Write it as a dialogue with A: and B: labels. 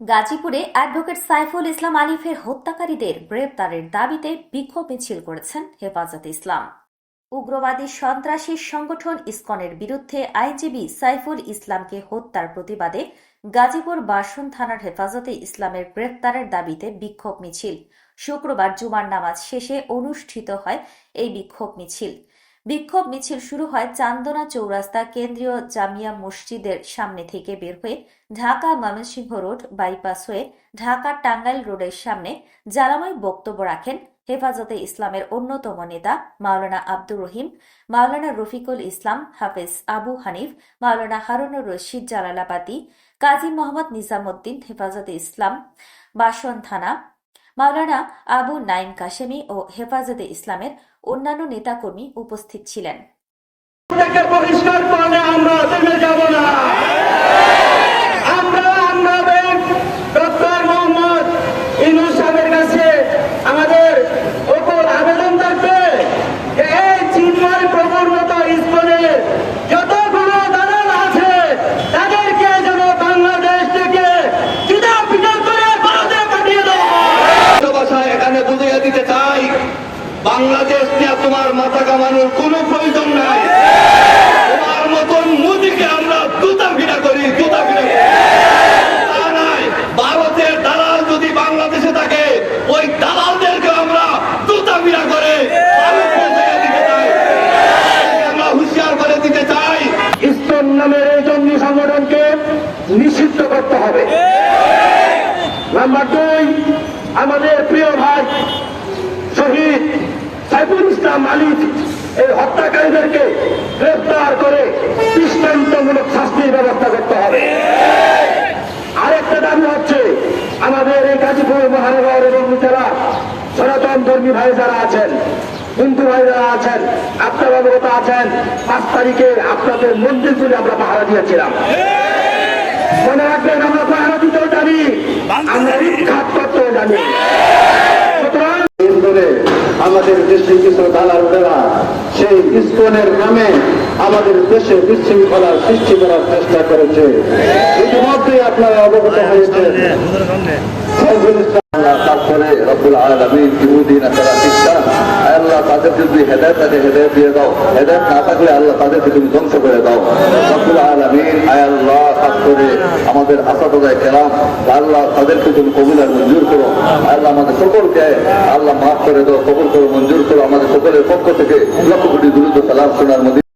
A: গাজীপুরে অ্যাডভোকেট সাইফুল ইসলাম আলিফের হত্যাকারীদের গ্রেপ্তারের দাবিতে বিক্ষোভ মিছিল করেছেন হেফাজতে ইসলাম। উগ্রবাদী সন্ত্রাসী সংগঠন ইসকনের বিরুদ্ধে আইনজীবী সাইফুল ইসলামকে হত্যার প্রতিবাদে গাজীপুর বাসন থানার হেফাজতে ইসলামের গ্রেপ্তারের দাবিতে বিক্ষোভ মিছিল। শুক্রবার জুমার নামাজ শেষে অনুষ্ঠিত হয় এই বিক্ষোভ মিছিল। বিক্ষোভ মিছিল শুরু হয় চান্দনা চৌরাস্তা কেন্দ্রীয় জামিয়া মসজিদের সামনে থেকে বের হয়ে ঢাকা ময়মনসিংহ রোড বাইপাস হয়ে ঢাকা টাঙ্গাইল রোডের সামনে জ্বালাময় বক্তব্য রাখেন হেফাজতে ইসলামের অন্যতম নেতা মাওলানা আব্দুর রহিম, মাওলানা রফিকুল ইসলাম, হাফেজ আবু হানিফ, মাওলানা হারুনুর রশিদ জালালাবাদী, কাজী মোহাম্মদ নিজামুদ্দিন, হেফাজতে ইসলাম, বাসন থানা মাওলানা আবু নাইম কাশেমি ও হেফাজতে ইসলামের অন্যান্য নেতাকর্মী উপস্থিত ছিলেন
B: থেকে পরিষ্কার করলে আমরা থেমে যাব না আমরা আমাদের ডক্টর মোহাম্মদ ইনুস সাহেবের কাছে আমাদের ওপর আবেদন থাকবে যে এই চিন্ময় প্রভুর মতো স্কুলের যতগুলো দালাল আছে তাদেরকে যেন বাংলাদেশ থেকে জুদা পিটা করে ভারতে পাঠিয়ে দেওয়া
C: ভাষায় এখানে বুঝিয়ে দিতে চাই বাংলাদেশ নিয়ে তোমার মাথা কামানোর কোনো প্রয়োজন নাই। তোমার মতন মোদিকে আমরা দুটা ফিরা করি। দুটা ফিরা ভারতের দালাল যদি বাংলাদেশে থাকে, ওই দালালদেরকে আমরা করে আমরা হুঁশিয়ার করে দিতে চাই।
B: নামের জঙ্গি সংগঠনকে নিষিদ্ধ করতে হবে। নাম্বার দুই, আমাদের প্রিয় ভাই শহীদ সাইফুল ইসলাম আলিফ এই হত্যাকারীদেরকে গ্রেফতার করে দৃষ্টান্তমূলক শাস্তির ব্যবস্থা করতে হবে। আরেকটা দাবি হচ্ছে, আমাদের এই গাজীপুর মহানগর এবং জেলা সনাতন ধর্মী ভাই যারা আছেন, হিন্দু ভাই যারা আছেন আপনারা অবগত আছেন, পাঁচ তারিখে আপনাদের মন্দিরগুলি আমরা পাহারা দিয়েছিলাম। মনে রাখবেন, আমরা পাহারা দিতেও জানি আমরা বিখ্যাত করতেও জানি সুতরাং
D: করে আমাদের দেশে কিছু দালালরা সেই ইস্কনের নামে আমাদের দেশে বিশৃঙ্খলা সৃষ্টি করার চেষ্টা করেছে। ইতিমধ্যে আপনারা অবগত আল্লাহ তারপরে আল্লাহ তাদের যদি হেদায়ত থাকে হেদায়ত দিয়ে দাও। হেদায়ত না থাকলে আল্লাহ তাদেরকে তুমি ধ্বংস করে দাও। আল্লাহ করে আমাদের আসাদায় কেরাম আল্লাহ তাদেরকে তুমি কবুল মঞ্জুর করো আল্লাহ আমাদের সকলকে আল্লাহ মাফ করে দেওয়া কবুল করো, মঞ্জুর করো। আমাদের সকলের পক্ষ থেকে লক্ষ কোটি দ্রুত সালাম শোনার মধ্যে